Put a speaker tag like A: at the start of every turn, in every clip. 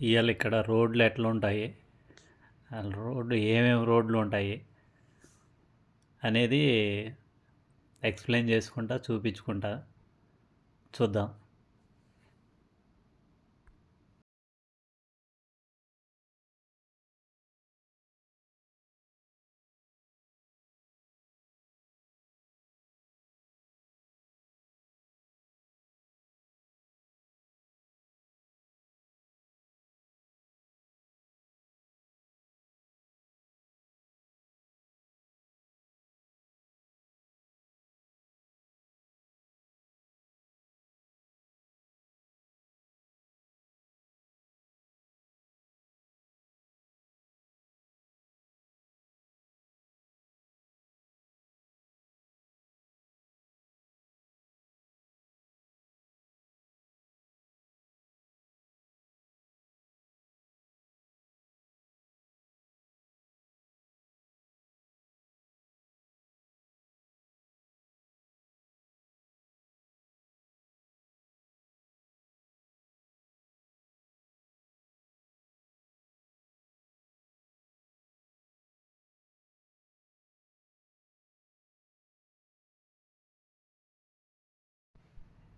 A: ఇవాళ ఇక్కడ రోడ్లు ఎట్లా ఉంటాయి రోడ్లు ఏమేమి రోడ్లు ఉంటాయి? అనేది ఎక్స్ప్లెయిన్ చేసుకుంటా చూపించుకుంటా. చూద్దాం.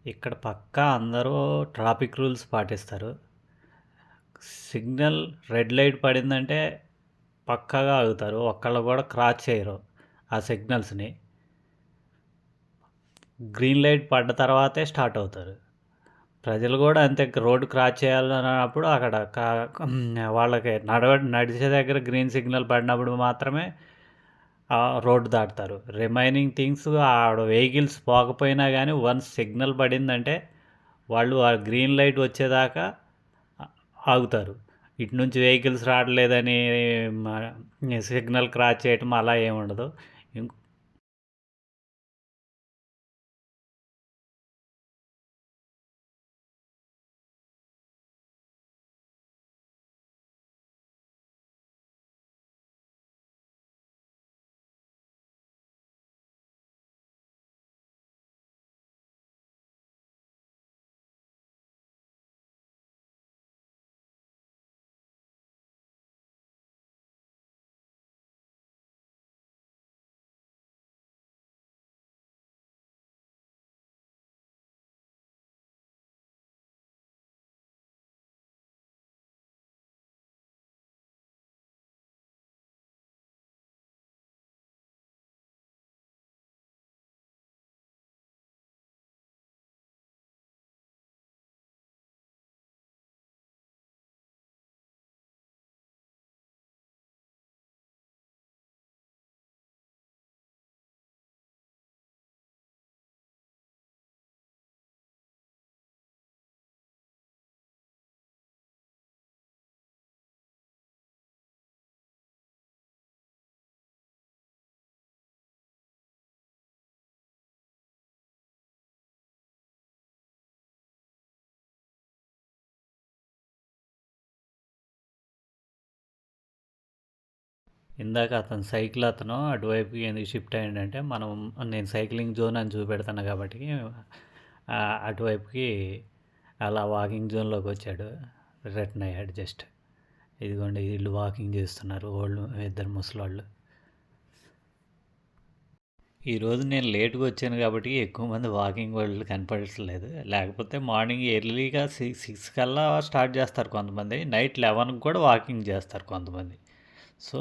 A: ఇక్కడ పక్కా అందరూ ట్రాఫిక్ రూల్స్ పాటిస్తారు. సిగ్నల్ రెడ్ లైట్ పడిందంటే పక్కాగా ఆగుతారు. ఒక్కళ్ళు కూడా క్రాస్ చేయరు ఆ సిగ్నల్స్ని. గ్రీన్ లైట్ పడ్డ తర్వాతే స్టార్ట్ అవుతారు. ప్రజలు కూడా అంతే రోడ్డు క్రాస్ చేయాలన్నప్పుడు అక్కడ వాళ్ళకి నడవ నడిచే దగ్గర గ్రీన్ సిగ్నల్ పడినప్పుడు మాత్రమే రోడ్డు దాటుతారు. రిమైనింగ్ థింగ్స్ ఆడ వెహికల్స్ పోకపోయినా కానీ వన్స్ సిగ్నల్ పడిందంటే వాళ్ళు ఆ గ్రీన్ లైట్ వచ్చేదాకా ఆగుతారు. ఇటు నుంచి వెహికల్స్ రావట్లేదని సిగ్నల్ క్రాస్ చేయటం అలా ఏముండదు ఇందాక అతను సైకిల్ అతను అటువైపుకి ఎందుకు షిఫ్ట్ అయ్యిందంటే మనం నేను సైక్లింగ్ జోన్ అని చూపెడతాను కాబట్టి అటువైపుకి అలా వాకింగ్ జోన్లోకి వచ్చాడు రిటర్న్ అయ్యాడు జస్ట్ ఇదిగోండి వీళ్ళు వాకింగ్ చేస్తున్నారు వాళ్ళు ఇద్దరు ముసలాళ్ళు. ఈరోజు నేను లేట్గా వచ్చాను కాబట్టి ఎక్కువ మంది వాకింగ్ వాళ్ళు కనపడట్లేదు. లేకపోతే మార్నింగ్ ఎర్లీగా సిక్స్ సిక్స్ కల్లా స్టార్ట్ చేస్తారు కొంతమంది నైట్ లెవెన్కి కూడా వాకింగ్ చేస్తారు కొంతమంది. సో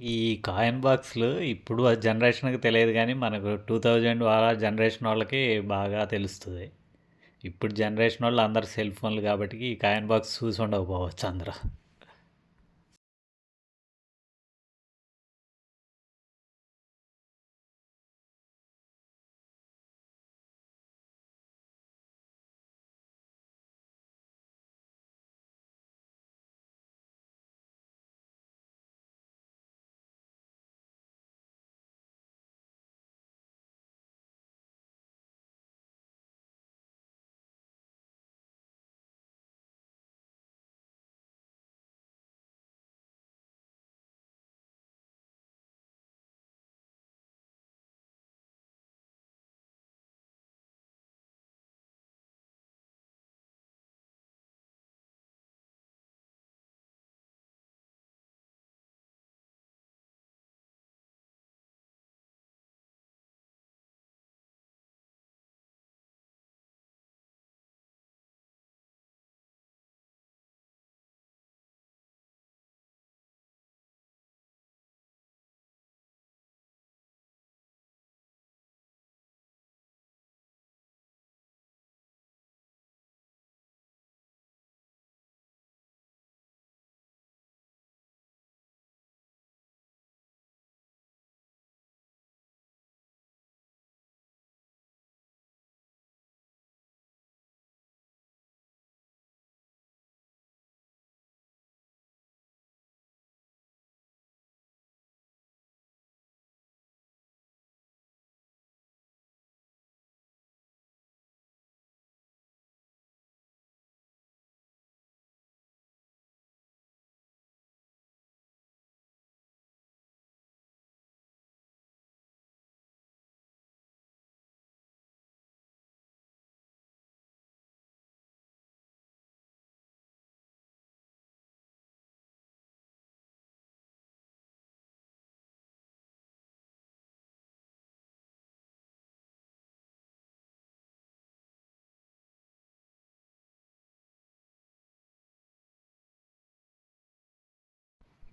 A: ఈ కాయిన్ బాక్స్‌లు ఇప్పుడు ఆ జనరేషన్‌కి తెలియదు కానీ మనకు టూ థౌజండ్ వాళ్ళ జనరేషన్ వాళ్ళకి బాగా తెలుస్తుంది ఇప్పుడు జనరేషన్ వాళ్ళు అందరూ సెల్ ఫోన్లు కాబట్టి ఈ కాయిన్ బాక్స్ చూసి ఉండకపోవచ్చు అందరూ.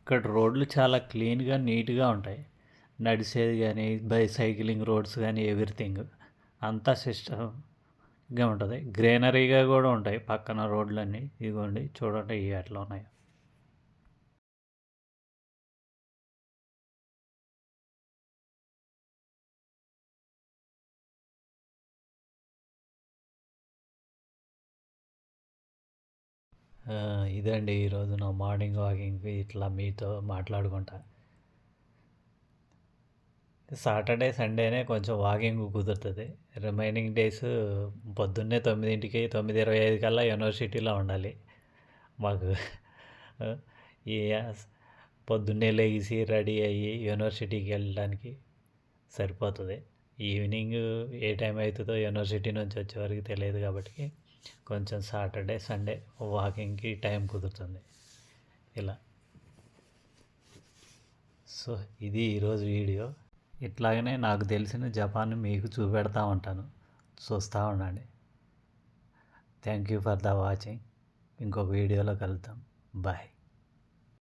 A: ఇక్కడ రోడ్లు చాలా క్లీన్‌గా, నీట్‌గా ఉంటాయి. నడిచేది కానీ బై సైక్లింగ్ రోడ్స్ కానీ ఎవ్రీథింగ్. అంతా సిస్టమ్‌గా ఉంటుంది గ్రీనరీగా కూడా ఉంటాయి పక్కన రోడ్లన్నీ. ఇదిగోండి చూడండి ఇవి ఎట్లా ఉన్నాయో. ఇదండి ఈరోజు నా మార్నింగ్ వాకింగ్కి ఇట్లా మీతో మాట్లాడుకుంటా. సాటర్‌డే, సండేనే కొంచెం వాకింగ్ కుదురుతుంది రిమైనింగ్ డేస్ పొద్దున్నే 9కి 9:25 కల్లా యూనివర్సిటీలో ఉండాలి. మాకు ఈ పొద్దున్నే లేచి రెడీ అయ్యి యూనివర్సిటీకి వెళ్ళడానికి సరిపోతుంది ఈవినింగ్ ఏ టైం అవుతుందో యూనివర్సిటీ నుంచి వచ్చేవరకు తెలియదు కాబట్టి కొంచెం సాటర్‌డే, సండే వాకింగ్‌కి టైం కుదురుతుంది. ఇలా. సో, ఇది ఈరోజు వీడియో. ఇట్లాగనే నాకు తెలిసిన జపాన్ మీకు చూపెడతా ఉంటాను. చూస్తా ఉండండి. Thank you for the watching. ఇంకో వీడియోలో కలుద్దాం. బాయ్.